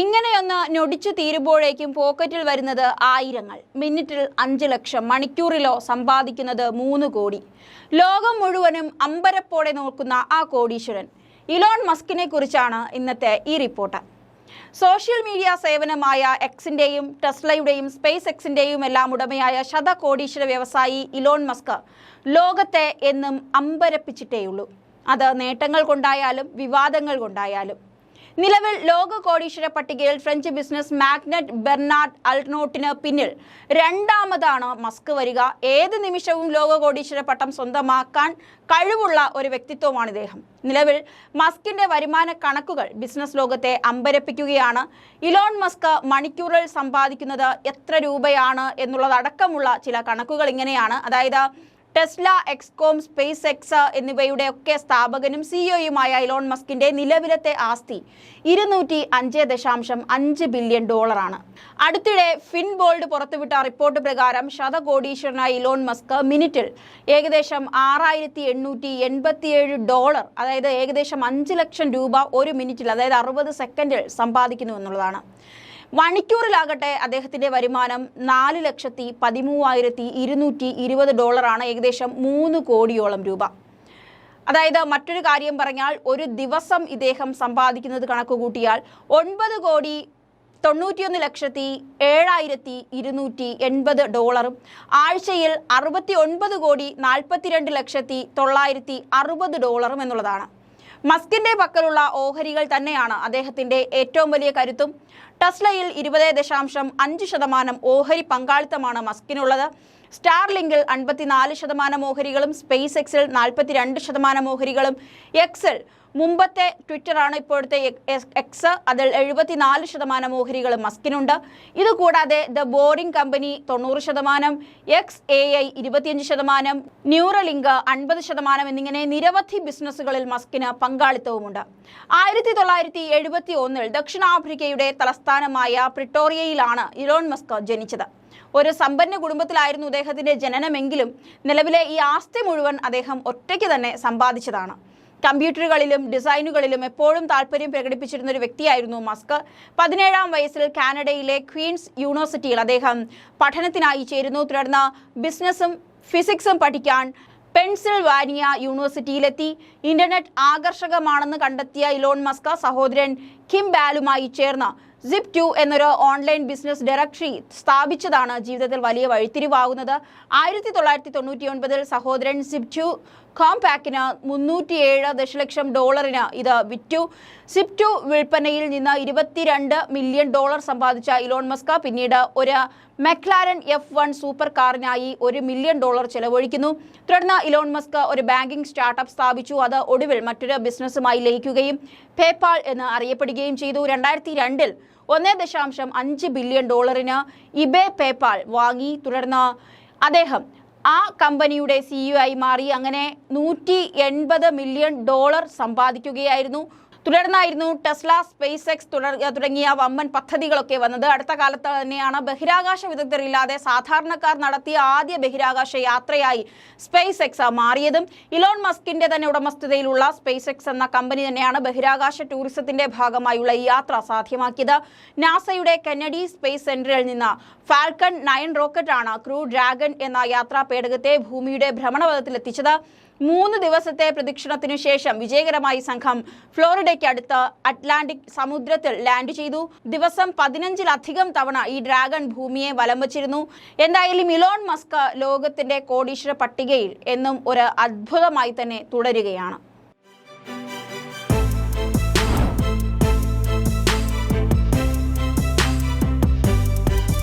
ഇങ്ങനെയൊന്ന് ഞൊടിച്ചു തീരുമ്പോഴേക്കും പോക്കറ്റിൽ വരുന്നത് ആയിരങ്ങൾ. മിനിറ്റിൽ അഞ്ച് ലക്ഷം. മണിക്കൂറിലോ സമ്പാദിക്കുന്നത് മൂന്ന് കോടി. ലോകം മുഴുവനും അമ്പരപ്പോടെ നോക്കുന്ന ആ കോടീശ്വരൻ. ഇലോൺ മസ്കിനെ കുറിച്ചാണ് ഇന്നത്തെ ഈ റിപ്പോർട്ട്. സോഷ്യൽ മീഡിയ സേവനമായ എക്സിന്റെയും ടെസ്ലയുടെയും സ്പേസ് എക്സിന്റെയും എല്ലാം ഉടമയായ ശതകോടീശ്വര വ്യവസായി ഇലോൺ മസ്ക് ലോകത്തെ എന്നും അമ്പരപ്പിച്ചിട്ടേയുള്ളൂ. അത് നേട്ടങ്ങൾ കൊണ്ടായാലും വിവാദങ്ങൾ കൊണ്ടായാലും. നിലവിൽ ലോക കോടീശ്വര പട്ടികയിൽ ഫ്രഞ്ച് ബിസിനസ് മാഗ്നറ്റ് ബെർണാഡ് അൾനോട്ടിന് പിന്നിൽ. രണ്ടാമതാണ് മസ്ക് വരിക. ഏത് നിമിഷവും ലോക കോടീശ്വര പട്ടം സ്വന്തമാക്കാൻ കഴിവുള്ള ഒരു വ്യക്തിത്വമാണ് ഇദ്ദേഹം. നിലവിൽ മസ്കിന്റെ വരുമാന കണക്കുകൾ ബിസിനസ് ലോകത്തെ അമ്പരപ്പിക്കുകയാണ്. ഇലോൺ മസ്ക് മണിക്കൂറിൽ സമ്പാദിക്കുന്നത് എത്ര രൂപയാണ് എന്നുള്ളതടക്കമുള്ള ചില കണക്കുകൾ ഇങ്ങനെയാണ്. അതായത് ടെസ്ല എക്സ്കോം സ്പേസ് എക്സ് എന്നിവയുടെ ഒക്കെ സ്ഥാപകനും സിഇഒയുമായ ഇലോൺ മസ്കിന്റെ നിലവിലത്തെ ആസ്തി ഇരുന്നൂറ്റി അഞ്ച് ദശാംശം അഞ്ച് ബില്യൺ ഡോളറാണ്. അടുത്തിടെ ഫിൻബോൾഡ് പുറത്തുവിട്ട റിപ്പോർട്ട് പ്രകാരം ശതകോടീശ്വരനായ ഇലോൺ മസ്ക് മിനിറ്റിൽ ഏകദേശം ആറായിരത്തി എണ്ണൂറ്റി എൺപത്തിയേഴ് ഡോളർ അതായത് ഏകദേശം അഞ്ച് ലക്ഷം രൂപ ഒരു മിനിറ്റിൽ അതായത് അറുപത് സെക്കൻഡിൽ സമ്പാദിക്കുന്നു എന്നുള്ളതാണ്. മണിക്കൂറിലാകട്ടെ അദ്ദേഹത്തിന്റെ വരുമാനം നാല് ലക്ഷത്തി പതിമൂവായിരത്തി ഇരുന്നൂറ്റി ഇരുപത് ഡോളറാണ് ഏകദേശം മൂന്ന് കോടിയോളം രൂപ. അതായത് മറ്റൊരു കാര്യം പറഞ്ഞാൽ ഒരു ദിവസം ഇദ്ദേഹം സമ്പാദിക്കുന്നത് കണക്ക് കൂട്ടിയാൽ ഒൻപത് കോടി തൊണ്ണൂറ്റിയൊന്ന് ലക്ഷത്തി ഏഴായിരത്തി ഇരുന്നൂറ്റി എൺപത് ഡോളറും ആഴ്ചയിൽ അറുപത്തി ഒൻപത് കോടി നാൽപ്പത്തിരണ്ട് ലക്ഷത്തി തൊള്ളായിരത്തി അറുപത് ഡോളറും എന്നുള്ളതാണ്. മസ്കിന്റെ പക്കലുള്ള ഓഹരികൾ തന്നെയാണ് അദ്ദേഹത്തിന്റെ ഏറ്റവും വലിയ കരുത്തും. ടസ്ലയിൽ ഇരുപത് ദശാംശം അഞ്ച് ശതമാനം ഓഹരി പങ്കാളിത്തമാണ് മസ്കിനുള്ളത്. സ്റ്റാർലിങ്കിൽ അൻപത്തിനാല് ശതമാനം ഓഹരികളും സ്പേസ് എക്സിൽ നാൽപ്പത്തിരണ്ട് ശതമാനം ഓഹരികളും. എക്സിൽ മുമ്പത്തെ ട്വിറ്ററാണ് ഇപ്പോഴത്തെ എക്സ്. അതിൽ എഴുപത്തിനാല് ശതമാനം ഓഹരികളും മസ്കിനുണ്ട്. ഇതുകൂടാതെ ദ ബോറിംഗ് കമ്പനി തൊണ്ണൂറ് ശതമാനം എക്സ് എ ഐ ഇരുപത്തിയഞ്ച് ശതമാനം ന്യൂറലിങ്ക് അൻപത് ശതമാനം എന്നിങ്ങനെ നിരവധി ബിസിനസ്സുകളിൽ മസ്കിന് പങ്കാളിത്തവുമുണ്ട്. ആയിരത്തി തൊള്ളായിരത്തി എഴുപത്തി ഒന്നിൽ ദക്ഷിണാഫ്രിക്കയുടെ തലസ്ഥാനമായ പ്രിട്ടോറിയയിലാണ് ഇലോൺ മസ്ക് ജനിച്ചത്. ഒരു സമ്പന്ന കുടുംബത്തിലായിരുന്നു അദ്ദേഹത്തിന്റെ ജനനമെങ്കിലും നിലവിലെ ഈ ആസ്തി മുഴുവൻ അദ്ദേഹം ഒറ്റയ്ക്ക് തന്നെ സമ്പാദിച്ചതാണ്. കമ്പ്യൂട്ടറുകളിലും ഡിസൈനുകളിലും എപ്പോഴും താല്പര്യം പ്രകടിപ്പിച്ചിരുന്ന ഒരു വ്യക്തിയായിരുന്നു മസ്ക്. പതിനേഴാം വയസ്സിൽ കാനഡയിലെ ക്വീൻസ് യൂണിവേഴ്സിറ്റിയിൽ അദ്ദേഹം പഠനത്തിനായി ചേരുന്നു. തുടർന്ന് ബിസിനസ്സും ഫിസിക്സും പഠിക്കാൻ പെൻസിൽവാനിയ യൂണിവേഴ്സിറ്റിയിലെത്തി. ഇന്റർനെറ്റ് ആകർഷകമാണെന്ന് കണ്ടെത്തിയ ഇലോൺ മസ്ക സഹോദരൻ കിം ബാലുമായി ചേർന്ന് സിപ് ടു എന്നൊരു ഓൺലൈൻ ബിസിനസ് ഡയറക്ടറി സ്ഥാപിച്ചതാണ് ജീവിതത്തിൽ വലിയ വഴിത്തിരിവാകുന്നത്. ആയിരത്തി തൊള്ളായിരത്തി തൊണ്ണൂറ്റി ഒൻപതിൽ സഹോദരൻ സിപ് ടു കോംപാക്കിന് മുന്നൂറ്റിയേഴ് ദശലക്ഷം ഡോളറിന് ഇത് വിറ്റു. സിപ് ടു വിൽപ്പനയിൽ നിന്ന് ഇരുപത്തിരണ്ട് മില്യൺ ഡോളർ സമ്പാദിച്ച ഇലോൺ മസ്ക പിന്നീട് ഒരു മെക്ലാരൻ എഫ് വൺ സൂപ്പർ കാറിനായി ഒരു മില്യൺ ഡോളർ ചെലവഴിക്കുന്നു. തുടർന്ന് ഇലോൺ മസ്ക് ഒരു ബാങ്കിംഗ് സ്റ്റാർട്ടപ്പ് സ്ഥാപിച്ചു. അത് ഒടുവിൽ മറ്റൊരു ബിസിനസ്സുമായി ലയിക്കുകയും പേപ്പാൾ എന്ന് അറിയപ്പെടുകയും ചെയ്തു. രണ്ടായിരത്തി രണ്ടിൽ ഒന്നേ ദശാംശം അഞ്ച് ബില്യൺ ഡോളറിന് ഇബേ പേപ്പാൾ വാങ്ങി തുടർന്ന് അദ്ദേഹം ആ കമ്പനിയുടെ സിഇഒ ആയി മാറി. അങ്ങനെ നൂറ്റി എൺപത് മില്യൺ ഡോളർ സമ്പാദിക്കുകയായിരുന്നു. തുടർന്നായിരുന്നു ടെസ്ല സ്പേസ് എക്സ് തുടങ്ങിയ വമ്പൻ പദ്ധതികളൊക്കെ വന്നത്. അടുത്ത കാലത്ത് തന്നെയാണ് ബഹിരാകാശ വിദഗ്ധരില്ലാതെ സാധാരണക്കാർ നടത്തിയ ആദ്യ ബഹിരാകാശ യാത്രയായി സ്പേസ് എക്സ് മാറിയതും. ഇലോൺ മസ്കിന്റെ തന്നെ ഉടമസ്ഥതയിലുള്ള സ്പേസ് എക്സ് എന്ന കമ്പനി തന്നെയാണ് ബഹിരാകാശ ടൂറിസത്തിന്റെ ഭാഗമായുള്ള ഈ യാത്ര സാധ്യമാക്കിയത്. നാസയുടെ കെന്നഡി സ്പേസ് സെന്ററിൽ നിന്ന് ഫാൽക്കൺ നയൻ റോക്കറ്റാണ് ക്രൂ ഡ്രാഗൺ എന്ന യാത്രാ പേടകത്തെ ഭൂമിയുടെ ഭ്രമണപഥത്തിലെത്തിച്ചത്. മൂന്ന് ദിവസത്തെ പ്രദക്ഷിണത്തിനു ശേഷം വിജയകരമായി സംഘം ഫ്ലോറിഡയ്ക്ക് അടുത്ത് അറ്റ്ലാന്റിക് സമുദ്രത്തിൽ ലാൻഡ് ചെയ്തു. ദിവസം പതിനഞ്ചിലധികം തവണ ഈ ഡ്രാഗൺ ഭൂമിയെ വലം വച്ചിരുന്നു. എന്തായാലും ഇലോൺ മസ്ക് ലോകത്തിന്റെ കോടീശ്വര പട്ടികയിൽ എന്നും ഒരു അത്ഭുതമായി തന്നെ തുടരുകയാണ്.